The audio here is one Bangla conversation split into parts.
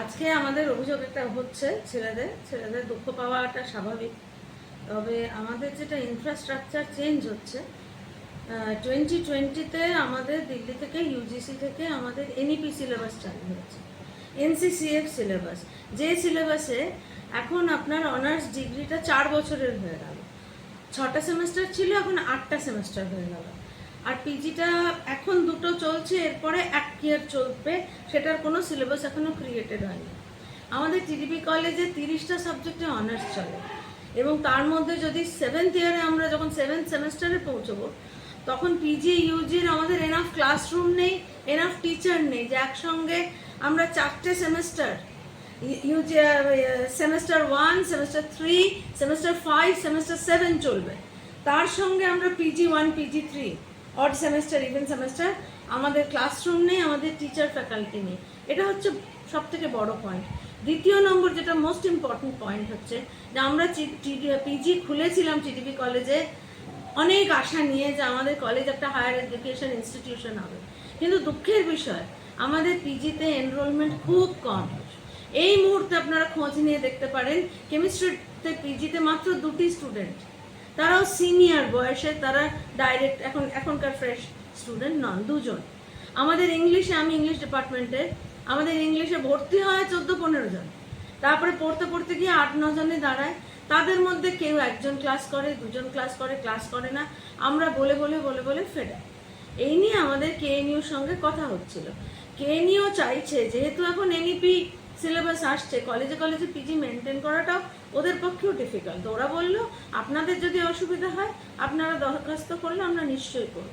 আজকে আমাদের অভিযোগ একটা হচ্ছে ছেলেদের ছেলেদের দুঃখ পাওয়াটা স্বাভাবিক। তবে আমাদের যেটা ইনফ্রাস্ট্রাকচার চেঞ্জ হচ্ছে টোয়েন্টি টোয়েন্টিতে আমাদের দিল্লি থেকে ইউজিসি থেকে আমাদের এনইপি সিলেবাস চালু হয়েছে এনসিসিএফ সিলেবাস যে সিলেবাসে এখন আপনার অনার্স ডিগ্রিটা চার বছরের হয়ে গেল। ছটা সেমেস্টার ছিল, এখন আটটা সেমেস্টার হয়ে গেল। আর পিজিটা এখন দুটো চলছে, এরপরে এক ইয়ার চলবে, সেটার কোনো সিলেবাস এখনও ক্রিয়েটেড হয়নি। আমাদের টিডিপি কলেজে তিরিশটা সাবজেক্টে অনার্স চলে। এবং তার মধ্যে যদি সেভেন্থ ইয়ারে আমরা যখন সেভেন্থ সেমেস্টারে পৌঁছবো, তখন পিজি ইউজির আমাদের এনাফ ক্লাসরুম নেই এনাফ টিচার নেই, যে একসঙ্গে আমরা চারটে semester UG semester one semester three semester five semester seven চলবে। তার সঙ্গে আমরা PG one PG three odd semester even semester আমাদের ক্লাসরুম নেই, আমাদের টিচার ফ্যাকাল্টি নেই। এটা হচ্ছে সব থেকে বড় পয়েন্ট দ্বিতীয় নম্বর যেটা মোস্ট ইম্পর্টেন্ট পয়েন্ট হচ্ছে যে আমরা পিজি খুলেছিলাম টিডিপি কলেজে অনেক আশা নিয়ে যে আমাদের কলেজ একটা হায়ার এডুকেশন ইনস্টিটিউশন হবে। কিন্তু দুঃখের বিষয়, আমাদের পিজিতে এনরোলমেন্ট খুব কম। এই মুহূর্তে আপনারা খোঁজ নিয়ে দেখতে পারেন কেমিস্ট্রিতে পিজিতে মাত্র দুটি স্টুডেন্ট তারাও সিনিয়র বয়সে তারা ডাইরেক্ট এখন, এখনকার ফ্রেশ স্টুডেন্ট নন, দুজন। আমাদের ইংলিশে আমি ইংলিশ ডিপার্টমেন্টে আমাদের ইংলিশে ভর্তি হয় চোদ্দ পনেরো জন। তারপরে পড়তে পড়তে গিয়ে আট ন জনে দাঁড়ায়। তাদের মধ্যে কেউ একজন ক্লাস করে, দুজন ক্লাস করে ক্লাস করে না। আমরা বলে বলে বলে বলে ফেরাই এই নিয়ে আমাদের কেএনইউর সঙ্গে কথা হচ্ছিল। কে কেএনইউ চাইছে, যেহেতু এখন এনইপি সিলেবাস আসছে কলেজে কলেজে পিজি মেনটেন করাটাও ওদের পক্ষেও ডিফিকাল্ট ওরা বলল, আপনাদের যদি অসুবিধা হয়, আপনারা দরখাস্ত করলে আমরা নিশ্চয়ই করব।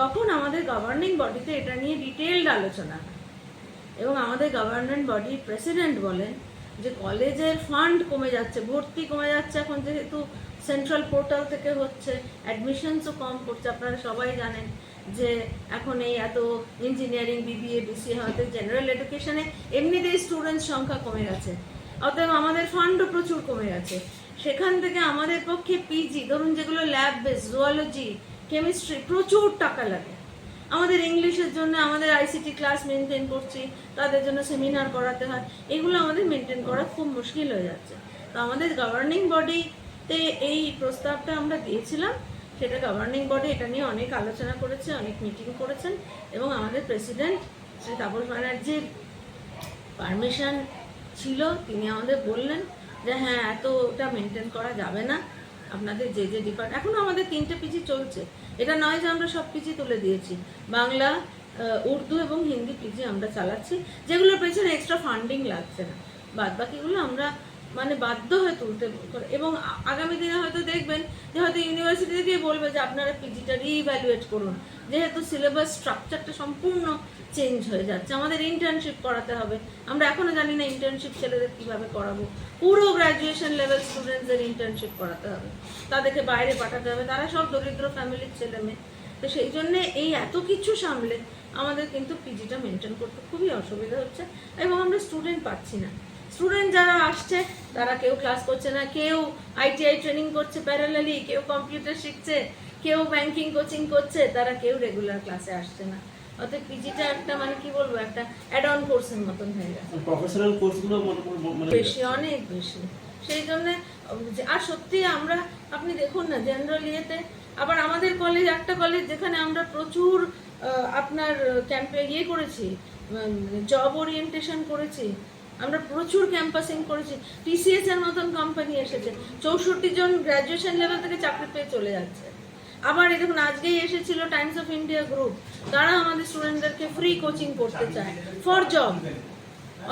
তখন আমাদের গভর্নিং বডিতে এটা নিয়ে ডিটেলড আলোচনা হয়। এবং আমাদের গভর্নমেন্ট বডির প্রেসিডেন্ট বলেন যে, কলেজের ফান্ড কমে যাচ্ছে, ভর্তি কমে যাচ্ছে এখন যেহেতু সেন্ট্রাল পোর্টাল থেকে হচ্ছে অ্যাডমিশনসও কম করছে, আপনারা সবাই জানেন। যে এখন এই এত ইঞ্জিনিয়ারিং বিবিএ বিসিএ হয়তো জেনারেল এডুকেশনে এমনিতেই স্টুডেন্টস সংখ্যা কমে গেছে অতএব আমাদের ফান্ডও প্রচুর কমে গেছে সেখান থেকে আমাদের পক্ষে পিজি ধরুন যেগুলো ল্যাব বেস জুওলজি কেমিস্ট্রি প্রচুর টাকা লাগে। আমাদের ইংলিশের জন্য আমাদের আইসিটি ক্লাস মেনটেন করছি, তাদের জন্য সেমিনার করাতে হয়, এগুলো আমাদের মেনটেন করা খুব মুশকিল হয়ে যাচ্ছে। তো আমাদের গভর্নিং বডিতে এই প্রস্তাবটা আমরা দিয়েছিলাম সেটা গভর্নিং বডি এটা নিয়ে অনেক আলোচনা করেছে, অনেক মিটিং করেছেন এবং আমাদের প্রেসিডেন্ট শ্রী তাপস ব্যানার্জির পারমিশন ছিল, তিনি আমাদের বললেন যে হ্যাঁ এতটা মেনটেন করা যাবে না। আপনাদের যে যে ডিপার্ট এখনও আমাদের তিনটে পিজি চলছে। এটা নয় যে আমরা সব পিজি তুলে দিয়েছি। বাংলা উর্দু এবং হিন্দি পিজি আমরা চালাচ্ছি। যেগুলোর পেছনে এক্সট্রা ফান্ডিং লাগছে না। বাদ বাকিগুলো আমরা মানে বাধ্য হয়ে তুলতে এবং আগামী দিনে হয়তো দেখবেন যে হয়তো ইউনিভার্সিটি থেকে বলবে যে আপনারা পিজিটা রিভ্যালুয়েট করুন। যেহেতু সিলেবাস স্ট্রাকচারটা সম্পূর্ণ চেঞ্জ হয়ে যাচ্ছে। আমাদের ইন্টার্নশিপ করাতে হবে। আমরা এখনও জানি না ইন্টার্নশিপ ছেলেদের কীভাবে করাবো। পুরো গ্রাজুয়েশন লেভেল স্টুডেন্টসদের ইন্টার্নশিপ করাতে হবে। তাদেরকে বাইরে পাঠাতে হবে। তারা সব দরিদ্র ফ্যামিলির ছেলে মেয়ে। তো সেই জন্যে এই এত কিছু সামলে আমাদের কিন্তু পিজিটা মেনটেন করতে খুবই অসুবিধা হচ্ছে। এবং আমরা স্টুডেন্ট পাচ্ছি না। স্টুডেন্ট যারা আসছে তারা কেউ ক্লাস করছে না কেউ আইটিআই ট্রেনিং করছে প্যারালালি কেউ কম্পিউটার শিখছে কেউ ব্যাংকিং কোচিং করছে তারা কেউ রেগুলার ক্লাসে আসছে না। অতএব পিজিটা একটা মানে কি বলব একটা অ্যাড অন কোর্সের মতন হয়ে গেছে। প্রফেশনাল কোর্সগুলো বেশি অনেক বেশি। সেই জন্য আর সত্যি আমরা আপনি দেখুন না জেনারেল ইয়েতে আবার আমাদের কলেজ একটা কলেজ যেখানে আমরা প্রচুর আপনার ক্যাম্পে ইয়ে করেছি জব ওরিয়েন্টেশন করেছি আমরা প্রচুর ক্যাম্পাসিং করেছি। টিসিএস এর মতন কোম্পানি এসেছে। চৌষট্টি জন গ্র্যাজুয়েশন লেভেল থেকে চাকরি পেয়ে চলে যাচ্ছে। আবার দেখুন, আজকেই এসেছিল টাইমস অফ ইন্ডিয়া গ্রুপ তারা আমাদের স্টুডেন্টদেরকে ফ্রি কোচিং করতে চায়। ফর জব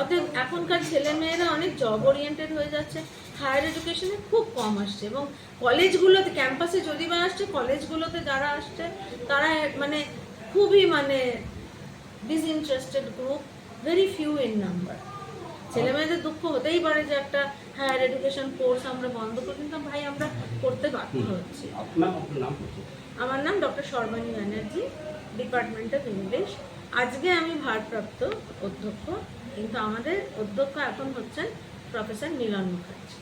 অতএব এখনকার ছেলে মেয়েরা অনেক জব ওরিয়েন্টেড হয়ে যাচ্ছে। হায়ার এডুকেশনে খুব কম আসছে এবং কলেজগুলোতে ক্যাম্পাসে যদি বা আসছে কলেজগুলোতে যারা আসছে, তারা মানে খুবই মানে disinterested group very few in number হতেই পারে যে একটা হায়ার এডুকেশন কোর্স আমরা বন্ধ করি কিন্তু ভাই আমরা করতে বাধ্য হচ্ছি? আমার নাম doctor Sarbani Banerjee department of English আজকে আমি ভারপ্রাপ্ত অধ্যক্ষ কিন্তু আমাদের অধ্যক্ষ এখন হচ্ছেন প্রফেসর নীলন মুখার্জি।